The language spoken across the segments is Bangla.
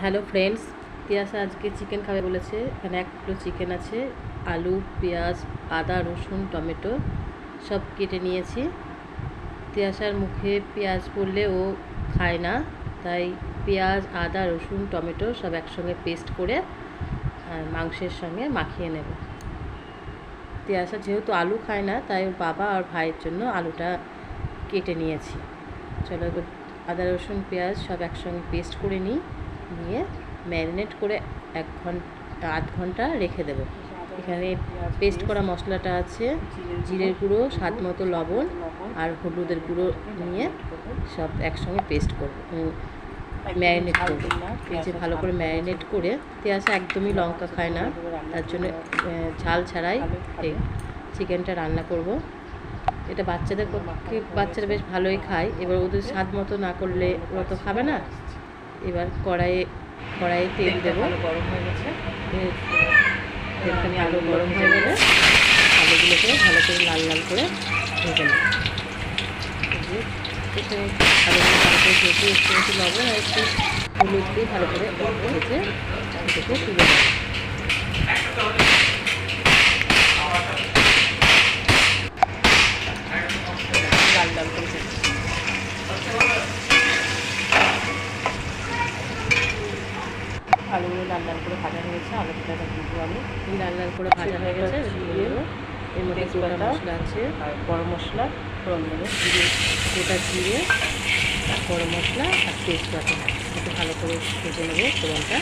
হ্যালো ফ্রেন্ডস তিয়াসা আজকে চিকেন খাবে বলেছে। এখানে এক কিলো চিকেন আছে, আলু, পেঁয়াজ, আদা, রসুন, টমেটো সব কেটে নিয়েছি। তিয়াসার মুখে পেঁয়াজ পড়লে ও খায় না, তাই পেঁয়াজ, আদা, রসুন, টমেটো সব একসঙ্গে পেস্ট করে মাংসের সঙ্গে মাখিয়ে নেব। তিয়াসা যেহেতু আলু খায় না, তাই ওর বাবা আর ভাইয়ের জন্য আলুটা কেটে নিয়েছি। চলো আদা, রসুন, পেঁয়াজ সব একসঙ্গে পেস্ট করে নিই। নিয়ে ম্যারিনেট করে এক ঘণ্টা আধ ঘণ্টা রেখে দেবো। এখানে পেস্ট করা মশলাটা আছে, জিরের গুঁড়ো, স্বাদ মতো লবণ আর হলুদের গুঁড়ো নিয়ে সব একসঙ্গে পেস্ট করব। ম্যারিনেট করব। যে ভালো করে ম্যারিনেট করে পেঁয়াজা একদমই লঙ্কা খায় না, তার জন্য ঝাল ছাড়াই এই চিকেনটা রান্না করব। এটা বাচ্চাদের পক্ষে বাচ্চারা বেশ ভালোই খায়। এবার ওদের স্বাদ মতো না করলে ওরা তো খাবে না। এবার কড়াইয়ে কড়াইয়ে তেল দেবো। গরম হয়ে গেছে। তেলখানি আলু গরম হয়ে গেলে আলুগুলোকে ভালো করে লাল লাল করে ভেজে নেব। আলুগুলো ভালো করে ভেজে একটু একটু লবণ আর একটু হলুদ দিয়ে ভালো করে ভেজে এটাকে তুলে দেবো লাল লাল করে ভেজে আলুগুলো লাল লাল করে ভাজা হয়েছে আলু পিঠাটা কিন্তু আমি। লাল লাল করে ভাজা হয়ে গেছে এর মধ্যে গোটা মশলা আছে আর গরম মশলা ফোড়ন দেবো জিরে গোটা জিরে গরম মশলা আর তেজপাতা। একটু ভালো করে ভেজে নেব ফোড়নটা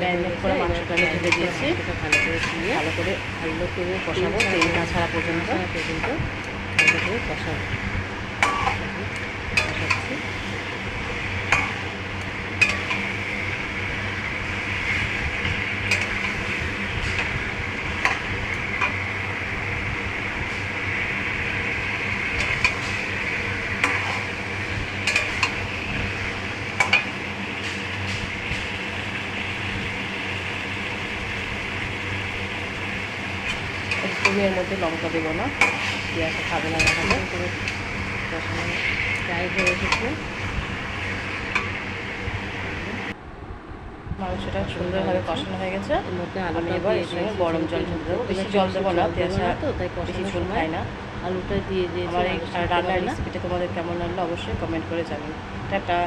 ম্যারিনেট করে আমি ঢেলে দিয়েছি ভালো করে দিয়ে ভালো করে ভালো করে কষাবো, তেল না ছাড়া পর্যন্ত। পর্যন্ত ভালো করে কষাবো। কষাচ্ছি। একদমই এর মধ্যে লঙ্কা দেবো না পেঁয়াজটা খাবে না দেখাবে করে প্রায় হয়ে এসেছে মাংসটা সুন্দরভাবে কষানো হয়ে গেছে। আমি এবার দিয়ে এর সঙ্গে গরম জল ঢেলে দেবো। বেশি জল দেবো না দেবো পেঁয়াজা না তো তাই বেশি ঝোল খায় না। আলুটা দিয়ে দিয়েছি আমার এই রান্নার। রেসিপিটা তোমাদের কেমন লাগল অবশ্যই কমেন্ট করে জানিও। টাটা।